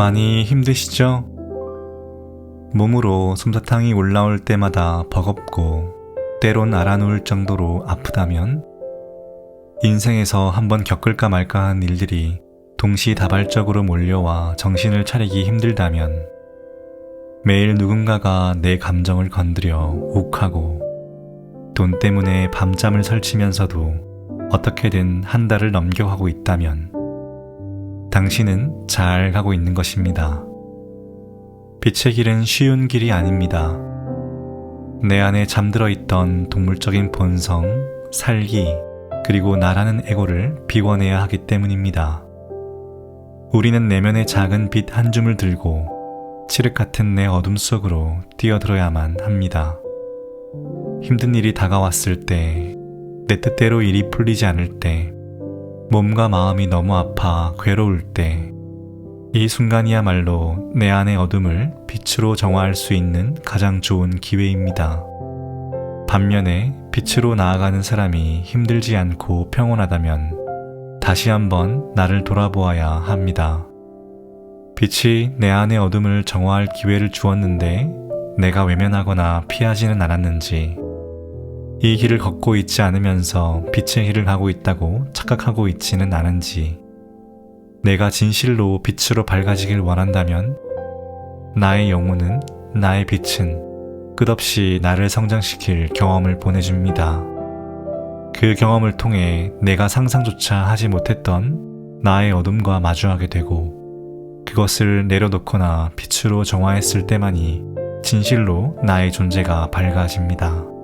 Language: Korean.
많이 힘드시죠? 몸으로 솜사탕이 올라올 때마다 버겁고 때론 알아누울 정도로 아프다면 인생에서 한번 겪을까 말까 한 일들이 동시다발적으로 몰려와 정신을 차리기 힘들다면 매일 누군가가 내 감정을 건드려 욱하고 돈 때문에 밤잠을 설치면서도 어떻게든 한 달을 넘겨가고 있다면 당신은 잘 가고 있는 것입니다. 빛의 길은 쉬운 길이 아닙니다. 내 안에 잠들어 있던 동물적인 본성, 살기, 그리고 나라는 에고를 비워내야 하기 때문입니다. 우리는 내면의 작은 빛 한 줌을 들고 칠흑 같은 내 어둠 속으로 뛰어들어야만 합니다. 힘든 일이 다가왔을 때, 내 뜻대로 일이 풀리지 않을 때, 몸과 마음이 너무 아파 괴로울 때, 이 순간이야말로 내 안의 어둠을 빛으로 정화할 수 있는 가장 좋은 기회입니다. 반면에 빛으로 나아가는 사람이 힘들지 않고 평온하다면 다시 한번 나를 돌아보아야 합니다. 빛이 내 안의 어둠을 정화할 기회를 주었는데 내가 외면하거나 피하지는 않았는지 이 길을 걷고 있지 않으면서 빛의 길을 가고 있다고 착각하고 있지는 않은지 내가 진실로 빛으로 밝아지길 원한다면 나의 영혼은 나의 빛은 끝없이 나를 성장시킬 경험을 보내줍니다. 그 경험을 통해 내가 상상조차 하지 못했던 나의 어둠과 마주하게 되고 그것을 내려놓거나 빛으로 정화했을 때만이 진실로 나의 존재가 밝아집니다.